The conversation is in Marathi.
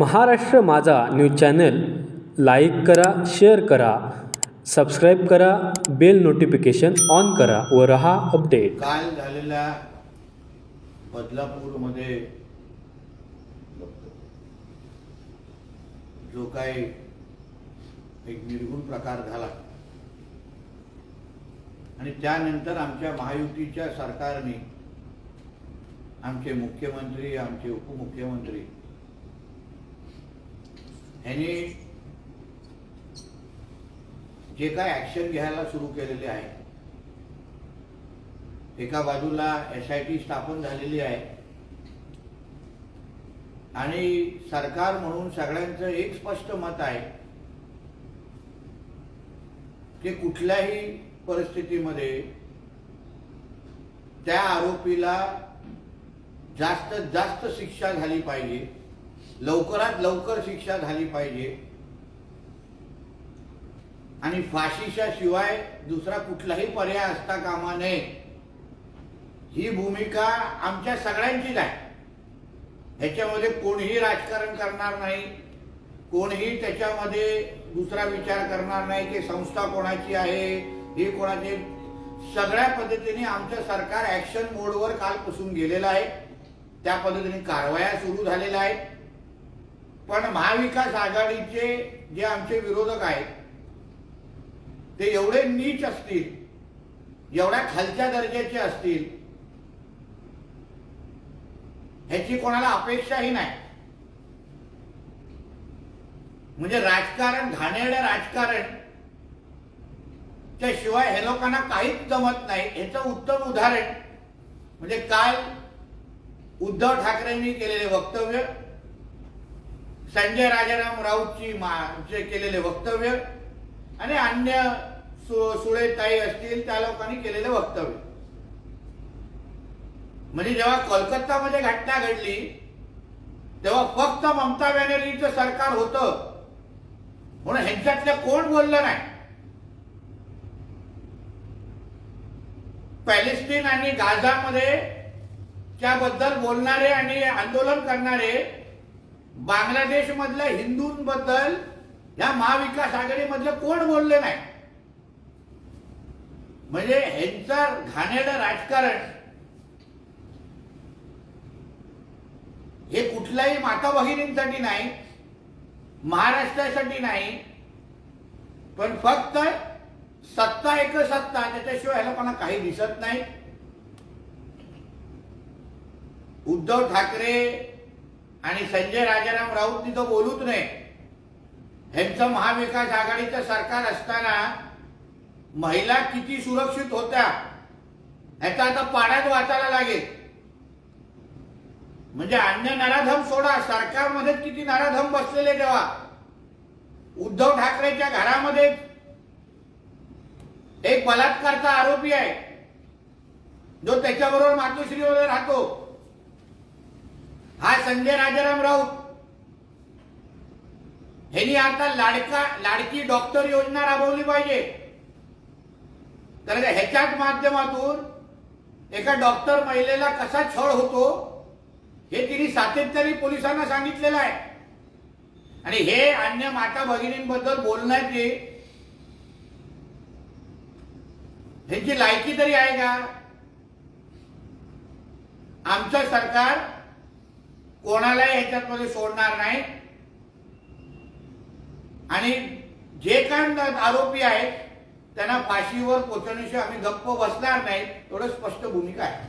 Maharashtra Majha news channel like करा शेअर करा सबस्क्राईब करा बेल नोटिफिकेशन ऑन करा व रहा अपडेट. काल झालेल्या बदलापूरमध्ये जो काही एक निर्गुण प्रकार झाला आणि त्यानंतर आमच्या महायुतीच्या सरकारने आमचे मुख्यमंत्री आमचे उपमुख्यमंत्री यांनी जे काय ॲक्शन घ्यायला सुरू केलेले आहे एका बाजूला एस आय टी स्थापन झालेली आहे आणि सरकार म्हणून सगळ्यांचं एक स्पष्ट मत आहे की कुठल्याही परिस्थितीमध्ये त्या आरोपीला जास्त जास्त शिक्षा झाली पाहिजे. लवकरात लवकर शिक्षा झाली पाहिजे. आणि फाशीच्या शिवाय दुसरा कुठलाही पर्याय असता कामा नये. ही भूमिका आमच्या सगळ्यांचीच आहे. ह्याच्यामध्ये कोणीही राजकारण करणार नाही. कोणीही त्याच्यामध्ये दुसरा विचार करणार नाही की संस्था कोणाची आहे हे कोणाची. सगळ्या पद्धतीने आमचं सरकार ऍक्शन मोडवर कालपासून गेलेलं आहे. त्या पद्धतीने कारवाया सुरू झालेल्या आहेत. पण महाविकास आघाडीचे जे आमचे विरोधक आहेत ते एवढे नीच असतील एवढ्या खालच्या दर्जाचे असतील ह्याची कोणाला अपेक्षाही नाही. म्हणजे राजकारण घाणेरडं राजकारण त्याशिवाय हे लोकांना काहीच जमत नाही. ह्याचं उत्तम उदाहरण म्हणजे काल उद्धव ठाकरेंनी केलेले वक्तव्य संजय राजाराम राऊतची मा- केलेले वक्तव्य आणि अन्य सुळेताई असतील त्या लोकांनी केलेले वक्तव्य. म्हणजे जेव्हा कोलकातामध्ये घटना घडली तेव्हा फक्त ममता बॅनर्जीचं सरकार होतं. म्हणून ह्यांच्यातलं कोण बोललं नाही? पॅलेस्टीन आणि गाझामध्ये त्याबद्दल बोलणारे आणि आंदोलन करणारे बांगलादेश मधल्या हिंदूंबद्दल या महाविकास आघाडीमधलं कोण बोलले नाही? म्हणजे ह्यांचं घाणेरडं राजकारण हे कुठल्याही माता भगिनींसाठी नाही महाराष्ट्रासाठी नाही पण फक्त सत्ता एक सत्ता त्याच्याशिवाय ह्या लोकांना काही दिसत नाही. उद्धव ठाकरे आणि संजय राजाराम राऊत तिथं बोलूच नये. ह्यांचं महाविकास आघाडीचं सरकार असताना महिला किती सुरक्षित होत्या ह्याचा आता पाड्यात वाचायला लागेल. म्हणजे अन्य नराधम सोडा सरकारमध्ये किती नराधम बसलेले तेव्हा. उद्धव ठाकरेच्या घरामध्ये एक बलात्कारचा आरोपी आहे. जो त्याच्याबरोबर मातोश्रीमध्ये राहतो. हा संजय राजाराम राऊत. ह्यांनी आता लाडका लाडकी डॉक्टर योजना राबवली पाहिजे. तर ह्याच्याच माध्यमातून एका डॉक्टर महिलेला कसा छळ होतो हे तिने सातत्याने पोलिसांना सांगितलेलं आहे. आणि हे अन्य माता भगिनींबद्दल बोलण्याची ह्यांची लायकी तरी आहे का? आमचं सरकार कोणालाही ह्याच्यामध्ये सोडणार नाही. आणि जे काय आरोपी आहेत त्यांना फाशीवर पोचवण्याशी आम्ही गप्प बसणार नाही एवढं स्पष्ट भूमिका आहे.